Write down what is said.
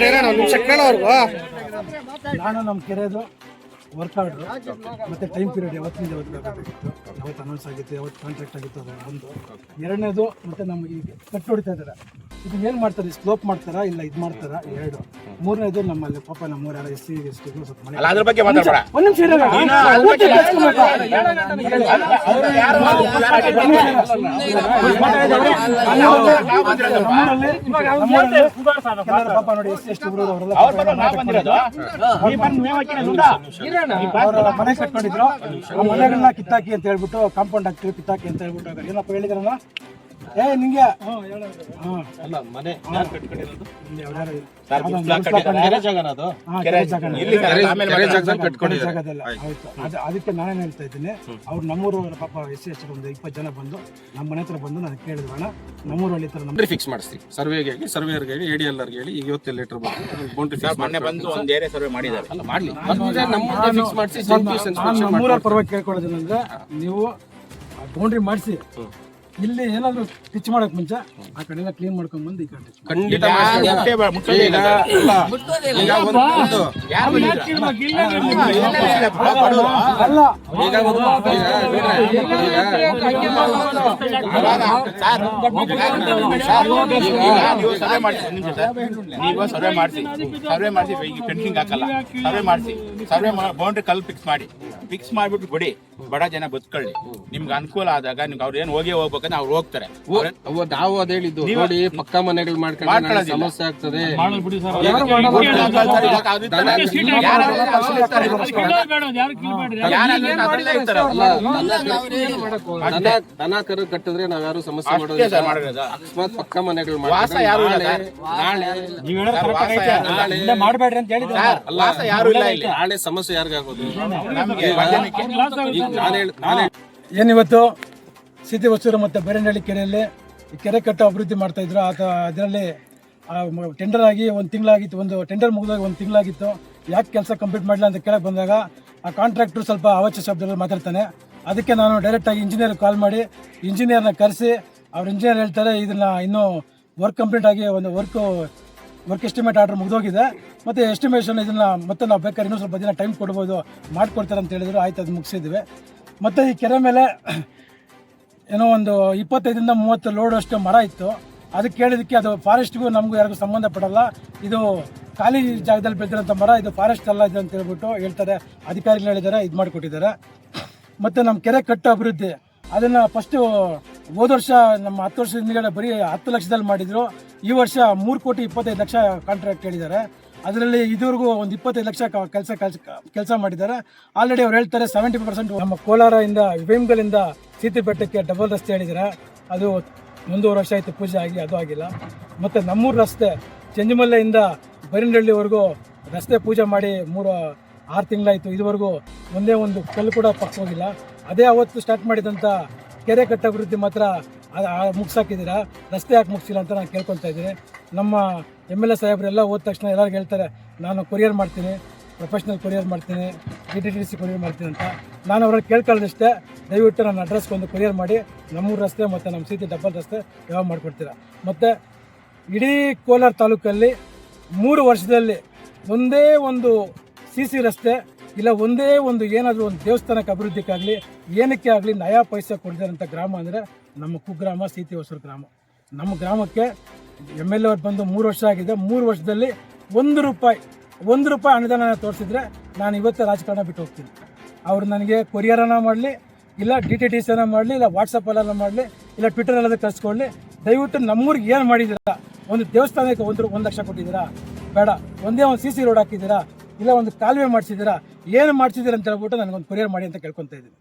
ಹೇಳ್ಬಿಡಿ ನಾವು ನಿಮಿಷ ಕೇಳೋರ್ಗು ನಾನು ನಮ್ಮ ಕೆರೆದು ವರ್ಕ್ ಆರ್ಡ್ರು ಮತ್ತು ಟೈಮ್ ಪೀರಿಯಡ್ ಯಾವತ್ತಿಂದ ಯಾವತ್ತು ಬೇಕಾಗಿತ್ತು ಯಾವತ್ತು ಅನೌನ್ಸ್ ಆಗಿತ್ತು ಯಾವತ್ತು ಕಾಂಟ್ರಾಕ್ಟ್ ಆಗಿತ್ತು ಅದು ಒಂದು ಎರಡನೇದು ಮತ್ತು ನಮ್ಮ ಈ ಕಟ್ಟು ಹೊಡಿತಾ ಇದ್ದಾರೆ ಇದು ಏನು ಮಾಡ್ತಾರೆ ಸ್ಲೋಪ್ ಮಾಡ್ತಾರಾ ಇಲ್ಲ ಇದು ಮಾಡ್ತಾರಾ ಎರಡು ಮೂರನೇದು ನಮ್ಮಲ್ಲಿ ಪಾಪ ನಮ್ಮ ಊರ ಎಸ್ ಸಿ ಎಸ್ ಟಿ ಸ್ವಲ್ಪ ಮನೆ ಅದ್ರ ಬಗ್ಗೆ ಮಾತಾಡಬೇಡ ಒಂದು ನಿಮಿಷ ಪಾಪ ನೋಡಿ ಎಸ್ ಸಿ ಎಸ್ ಟಿಗಳು ಅವರೆಲ್ಲ ಅವ್ರ ಮನೆ ಕಟ್ಕೊಂಡಿದ್ರು. ಆ ಮನೆಗಳನ್ನ ಕಿತ್ತಾಕಿ ಅಂತ ಹೇಳ್ಬಿಟ್ಟು ಕಾಂಪೌಂಡ್ ಹಾಕ್ತೀವಿ ಕಿತ್ತಾಕಿ ಅಂತ ಹೇಳ್ಬಿಟ್ಟು ಏನಪ್ಪ ಹೇಳಿದ್ರಲ್ಲ? ಏ ನಿಂಗೆ. ಕೆರೆ ಜಾಗನೇ. ಕೆರೆ ಜಾಗದಲ್ಲ ಆಯ್ತು. ಅದು ಅದಕ್ಕೆ ನಾನೇನು ಹೇಳ್ತಾ ಇದ್ದೀನಿ. ಅವ್ರು ನಮ್ಮೂರು ಪಾಪ ಎಸ್ ಸಿ ಎಸ್ ಒಂದು ಇಪ್ಪತ್ತು ಜನ ಬಂದು ನಮ್ಮ ಮನೆ ಹತ್ರ ಬಂದು ನಾನು ಕೇಳಿದ್ರು ಅಣ್ಣ. ನಮ್ಮೂರಲ್ಲಿ ಹಳ್ಳಿ ಥರ ನಮ್ಮ ಫಿಕ್ಸ್ ಮಾಡಿಸ್ತೀವಿ ಸರ್ವೆಗೆ ಹೇಳಿ ಸರ್ವೇರ್ಗೆ ಹೇಳಿ ಎ ಡಿ ಎಲ್ ಹೇಳಿ ಈಗ ಇವತ್ತು ಲೆಟರ್ ಬೌಂಡ್ರಿ ಫಿಕ್ಸ್ ಮೊನ್ನೆ ಬಂದು ಒಂದು ಏರಿಯಾ ಸರ್ವೆ ಮಾಡಿದ್ದಾರೆ. ಅಲ್ಲ ಮಾಡ್ಲಿ. ನಮ್ಮ ಫಿಕ್ಸ್ ಮಾಡಿಸಿ ನಾನು ನಮ್ಮೂರ ಪರವಾಗಿ ಕೇಳ್ಕೊಳ್ಳೋದೇನಂದ್ರೆ ನೀವು ಬೌಂಡ್ರಿ ಮಾಡಿಸಿ. ಇಲ್ಲಿ ಏನಾದ್ರು ಪಿಚ್ ಮಾಡಕ್ ಮುಂಚೆ ಆ ಕಡೆಯಿಂದ ಕ್ಲೀನ್ ಮಾಡ್ಕೊಂಡ್ ಬಂದು ಈ ಕಡೆ. ಖಂಡಿತ ನೀವು ಸರ್ವೆ ಮಾಡಿಸಿ ಸರ್ವೆ ಮಾಡಿಸಿ ಫೆನ್ಸಿಂಗ್ ಹಾಕಲ್ಲ ಸರ್ವೆ ಮಾಡಿಸಿ ಸರ್ವೆ ಬೌಂಡ್ರಿ ಕಲ್ ಫಿಕ್ಸ್ ಮಾಡಿ ಫಿಕ್ಸ್ ಮಾಡ್ಬಿಟ್ಟು ಬಿಡಿ ಬಡ ಜನ ಬದುಕೊಳ್ಳಿ. ನಿಮ್ಗೆ ಅನುಕೂಲ ಆದಾಗ ನಿಮ್ಗೆ ಅವ್ರು ಏನು ಹೋಗಿ ಹೋಗ್ಬೇಕಂದ್ರೆ ಅವ್ರು ಹೋಗ್ತಾರೆ. ನಾವು ಅದ ಹೇಳಿದ್ದು. ನೋಡಿ ಪಕ್ಕ ಮನೆಗಳು ಮಾಡ್ಕೊಂಡು. ಸಮಸ್ಯೆ ಆಗ್ತದೆ. ದನ ಕರು ಕಟ್ಟಿದ್ರೆ ನಾವ್ ಯಾರು ಸಮಸ್ಯೆ ಮಾಡೋದು ಅಕಸ್ಮಾತ್ ಪಕ್ಕ ಮನೆಗಳು ವಾಸ ಯಾರು ಇಲ್ಲ ನಾಳೆ ಸಮಸ್ಯೆ ಯಾರಿಗಾಗೋದು? ನಮ್ಗೆ ಏನಿವತ್ತು? ಸಿದ್ದಿ ಹೊಸೂರು ಮತ್ತು ಬೇರೆನಹಳ್ಳಿ ಕೆರೆಯಲ್ಲಿ ಈ ಕೆರೆ ಕಟ್ಟ ಅಭಿವೃದ್ಧಿ ಮಾಡ್ತಾ ಇದ್ರು. ಆತ ಅದರಲ್ಲಿ ಟೆಂಡರ್ ಆಗಿ ಒಂದು ತಿಂಗಳಾಗಿತ್ತು ಒಂದು ಟೆಂಡರ್ ಮುಗಿದಾಗ ಒಂದು ತಿಂಗಳಾಗಿತ್ತು. ಯಾಕೆ ಕೆಲಸ ಕಂಪ್ಲೀಟ್ ಮಾಡಲಿಲ್ಲ ಅಂತ ಕೇಳಕ್ಕೆ ಬಂದಾಗ ಆ ಕಾಂಟ್ರಾಕ್ಟ್ರು ಸ್ವಲ್ಪ ಅವಚ್ಯ ಶಬ್ದದಲ್ಲಿ ಮಾತಾಡ್ತಾನೆ. ಅದಕ್ಕೆ ನಾನು ಡೈರೆಕ್ಟಾಗಿ ಇಂಜಿನಿಯರ್ ಕಾಲ್ ಮಾಡಿ ಇಂಜಿನಿಯರ್ನ ಕರೆಸಿ ಅವ್ರ ಇಂಜಿನಿಯರ್ ಹೇಳ್ತಾರೆ ಇದನ್ನ ಇನ್ನೂ ವರ್ಕ್ ಕಂಪ್ಲೀಟ್ ಆಗಿ ಒಂದು ವರ್ಕು ವರ್ಕ್ ಎಸ್ಟಿಮೇಟ್ ಆರ್ಡರ್ ಮುಗಿದೋಗಿದೆ. ಮತ್ತು ಎಸ್ಟಿಮೇಷನ್ ಇದನ್ನ ಮತ್ತೆ ನಾವು ಬೇಕಾದ್ರೆ ಇನ್ನೂ ಸ್ವಲ್ಪ ದಿನ ಟೈಮ್ ಕೊಡ್ಬೋದು. ಮಾಡಿಕೊಡ್ತಾರೆ ಅಂತ ಹೇಳಿದ್ರು. ಆಯ್ತು, ಅದು ಮುಗಿಸಿದ್ವಿ. ಮತ್ತು ಈ ಕೆರೆ ಮೇಲೆ ಏನೋ ಒಂದು ಇಪ್ಪತ್ತೈದರಿಂದ ಮೂವತ್ತು ಲೋಡ್ ಅಷ್ಟು ಮರ ಇತ್ತು. ಅದಕ್ಕೆ ಕೇಳಿದಕ್ಕೆ ಅದು ಫಾರೆಸ್ಟ್ಗೂ ನಮಗೂ ಯಾರಿಗೂ ಸಂಬಂಧಪಡಲ್ಲ ಇದು ಖಾಲಿ ಜಾಗದಲ್ಲಿ ಬೆಳೆದಿರೋಂಥ ಮರ, ಇದು ಫಾರೆಸ್ಟ್ ಅಲ್ಲ ಇದು ಅಂತ ಹೇಳ್ಬಿಟ್ಟು ಹೇಳ್ತಾರೆ. ಅಧಿಕಾರಿಗಳು ಹೇಳಿದ್ದಾರೆ, ಇದು ಮಾಡಿಕೊಟ್ಟಿದ್ದಾರೆ. ಮತ್ತು ನಮ್ಮ ಕೆರೆ ಕಟ್ಟು ಅಭಿವೃದ್ಧಿ. ಅದನ್ನು ಫಸ್ಟ್ ಹೋದ ವರ್ಷ ನಮ್ಮ ಹತ್ತು ವರ್ಷದ ಹಿಂದ್ಗಡೆ ಬರೀ ಹತ್ತು ಲಕ್ಷದಲ್ಲಿ ಮಾಡಿದ್ರು. ಈ ವರ್ಷ ಮೂರು ಕೋಟಿ ಇಪ್ಪತ್ತೈದು ಲಕ್ಷ ಕಾಂಟ್ರಾಕ್ಟ್ ಹೇಳಿದ್ದಾರೆ. ಅದರಲ್ಲಿ ಇದುವರೆಗೂ ಒಂದು ಇಪ್ಪತ್ತೈದು ಲಕ್ಷ ಕೆಲಸ ಕೆಲಸ ಮಾಡಿದ್ದಾರೆ. ಆಲ್ರೆಡಿ ಅವ್ರು ಹೇಳ್ತಾರೆ ಸೆವೆಂಟಿ ಪರ್ಸೆಂಟ್ ನಮ್ಮ ಕೋಲಾರದಿಂದ ವೇಮ್ಗಲಿಂದ ಸೀತಿ ಬೆಟ್ಟಕ್ಕೆ ಡಬಲ್ ರಸ್ತೆ ಹೇಳಿದ್ದಾರೆ. ಅದು ಒಂದೂವರೆ ವರ್ಷ ಆಯಿತು ಪೂಜೆ ಆಗಿ, ಅದು ಆಗಿಲ್ಲ. ಮತ್ತು ನಮ್ಮೂರು ರಸ್ತೆ, ಚೆಂಜಮಲ್ಲೆಯಿಂದ ಬೈರನಹಳ್ಳಿವರೆಗೂ ರಸ್ತೆ ಪೂಜೆ ಮಾಡಿ ಮೂರು, ಆರು ತಿಂಗಳಾಯಿತು. ಇದುವರೆಗೂ ಒಂದೇ ಒಂದು ಕಲ್ಲು ಕೂಡ ಪಕ್ಕ ಹೋಗಿಲ್ಲ. ಅದೇ ಅವತ್ತು ಸ್ಟಾರ್ಟ್ ಮಾಡಿದಂಥ ಕೆರೆ ಕಟ್ಟ ಅಭಿವೃದ್ಧಿ ಮಾತ್ರ ಮುಗ್ಸಾಕಿದ್ದೀರಾ? ರಸ್ತೆ ಯಾಕೆ ಮುಗಿಸಿಲ್ಲ ಅಂತ ನಾನು ಕೇಳ್ಕೊಳ್ತಾ ಇದ್ದೀನಿ. ನಮ್ಮ ಎಂ ಎಲ್ ಎ ಸಾಹೇಬರೆಲ್ಲ ಹೋದ ತಕ್ಷಣ ಎಲ್ಲರಿಗೂ ಹೇಳ್ತಾರೆ, ನಾನು ಕೊರಿಯರ್ ಮಾಡ್ತೀನಿ ಪ್ರೊಫೆಷ್ನಲ್ ಕೊರಿಯರ್ ಮಾಡ್ತೀನಿ D T T C courier ಮಾಡ್ತೀನಿ ಅಂತ. ನಾನು ಅವ್ರನ್ನ ಕೇಳ್ಕೊಳ್ಳೋದಷ್ಟೇ, ದಯವಿಟ್ಟು ನನ್ನ ಅಡ್ರೆಸ್ಗೆ ಒಂದು ಕೊರಿಯರ್ ಮಾಡಿ ನಮ್ಮೂರು ರಸ್ತೆ ಮತ್ತು ನಮ್ಮ ಸೀತಿ ಡಬ್ಬಲ್ ರಸ್ತೆ ಯಾವಾಗ ಮಾಡಿಕೊಡ್ತೀರಾ? ಮತ್ತು ಇಡೀ ಕೋಲಾರ ತಾಲೂಕಲ್ಲಿ ಮೂರು ವರ್ಷದಲ್ಲಿ ಒಂದೇ ಒಂದು ಸಿ ಸಿ ರಸ್ತೆ ಇಲ್ಲ, ಒಂದೇ ಒಂದು ಏನಾದರೂ ಒಂದು ದೇವಸ್ಥಾನಕ್ಕೆ ಅಭಿವೃದ್ಧಿಗಾಗಲಿ ಏನಕ್ಕೆ ಆಗಲಿ ನಯಾ ಪೈಸೆ ಕೊಡಿದಾರಂಥ ಗ್ರಾಮ ಅಂದರೆ ನಮ್ಮ ಕುಗ್ರಾಮ ಸೀತಿ ಹೊಸರು ಗ್ರಾಮ. ನಮ್ಮ ಗ್ರಾಮಕ್ಕೆ ಎಂ ಎಲ್ ಎ ಬಂದು ಮೂರು ವರ್ಷ ಆಗಿದೆ. ಮೂರು ವರ್ಷದಲ್ಲಿ ಒಂದು ರೂಪಾಯಿ ಒಂದು ರೂಪಾಯಿ ಅನುದಾನ ತೋರಿಸಿದ್ರೆ ನಾನು ಇವತ್ತೇ ರಾಜಕಾರಣ ಬಿಟ್ಟು ಹೋಗ್ತೀನಿ. ಅವರು ನನಗೆ ಕೊರಿಯರನ್ನ ಮಾಡಲಿ, ಇಲ್ಲ ಡಿ ಟಿ ಟಿ ಸಿನ ಮಾಡಲಿ, ಇಲ್ಲ ವಾಟ್ಸಪ್ಪಲ್ಲೆಲ್ಲ ಮಾಡಲಿ, ಇಲ್ಲ ಟ್ವಿಟರಲ್ಲೆಲ್ಲ ಕಳಿಸ್ಕೊಳ್ಳಿ. ದಯವಿಟ್ಟು ನಮ್ಮೂರಿಗೆ ಏನು ಮಾಡಿದ್ದೀರಾ? ಒಂದು ದೇವಸ್ಥಾನಕ್ಕೆ ಒಂದು ಒಂದು ಲಕ್ಷ ಕೊಟ್ಟಿದ್ದೀರಾ? ಬೇಡ, ಒಂದೇ ಒಂದು ಸಿ ಸಿ ರೋಡ್ ಹಾಕಿದ್ದೀರಾ? ಇಲ್ಲ ಒಂದು ಕಾಲುವೆ ಮಾಡಿಸಿದ್ದೀರಾ? ಏನು ಮಾಡ್ತಿದ್ದೀರಂತ ಅಂತ ಹೇಳ್ಬಿಟ್ಟು ನನಗೊಂದು ಕೊರಿಯರ್ ಮಾಡಿ ಅಂತ ಕೇಳ್ಕೊತಾ ಇದ್ದೀನಿ.